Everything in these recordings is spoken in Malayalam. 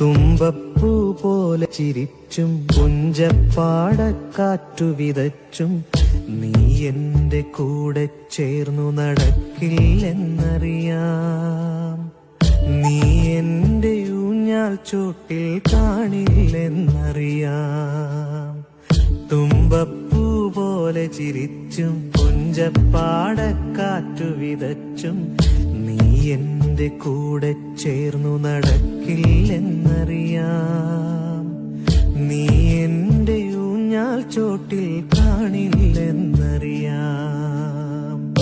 തുമ്പപ്പൂ പോലെ ചിരിച്ചും പുഞ്ചപ്പാടക്കാറ്റു വിതച്ചും നീ എന്റെ കൂടെ ചേർന്നു നടക്കില്ലെന്നറിയാം. നീ എന്റെ ഊഞ്ഞാൽ ചോട്ടിൽ കാണില്ലെന്നറിയാം. തുമ്പപ്പൂ പോലെ ചിരിച്ചും പുഞ്ചപ്പാടക്കാറ്റു വിതച്ചും എന്റെ കൂടെ ചേർന്നു നടക്കില്ലെന്നറിയാം. നീ എന്റെ ഊഞ്ഞാൽ ചോട്ടിൽ കാണില്ലെന്നറിയാം.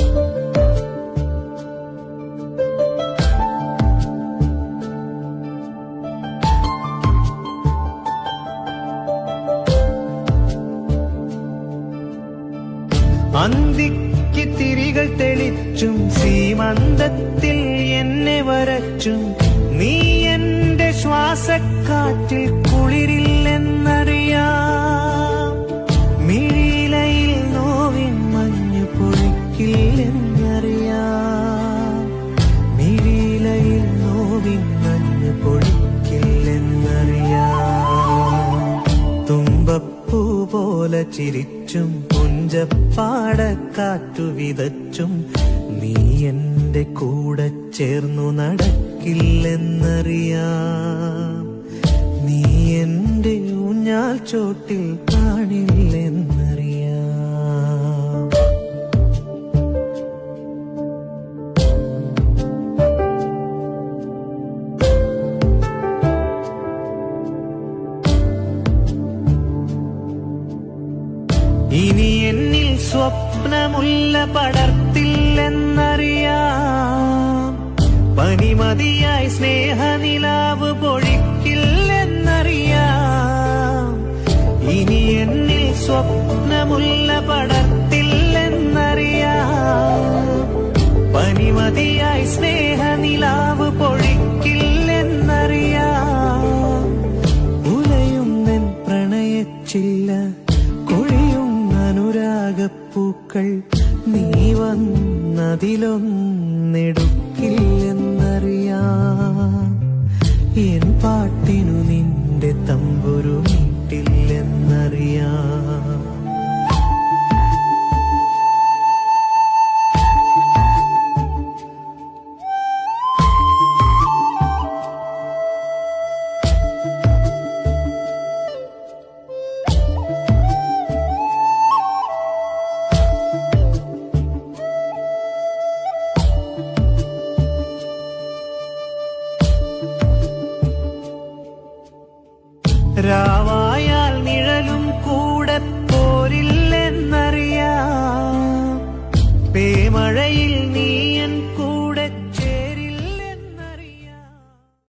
അന്തിക്ക് തിരികൾ തെളിച്ചും എന്നെ വരച്ചും നീ എന്റെ ശ്വാസക്കാറ്റിൽ കുളിരില്ലെന്നറിയാം. മിഴിയിലയിൽ നോവിൻ മഞ്ഞു പൊഴിക്കില്ലെന്നറിയാം. മിഴിയിലയിൽ നോവിൻ മഞ്ഞു പൊഴിക്കില്ലെന്നറിയാം. തുമ്പപ്പൂ പോലെ ചിരിച്ചും പുഞ്ചപ്പാടക്കാറ്റു വിതച്ചും നീ എന്റെ കൂടെ ചേർന്നു നടക്കില്ലെന്നറിയാം. നീ എന്റെ ഊഞ്ഞാൽ ചോട്ടിൽ കാണില്ലെന്നറിയാം. ഇനി എന്നിൽ സ്വപ്നമുള്ള പടർത്തില്ലെന്നറിയാം. പനിമതിയായി സ്നേഹനിലാവ് പൊഴിക്കില്ലെന്നറിയാം. എൻ പ്രണയച്ചില്ല കൊഴിയും അനുരാഗപ്പൂക്കൾ നീ വന്നതിലൊന്നെടുക്കില്ലെന്നറിയാം. എൻ പാട്ടിനു നിന്റെ തമ്പുരു മീട്ടില്ലെന്നറിയാം മഴയിൽ നീ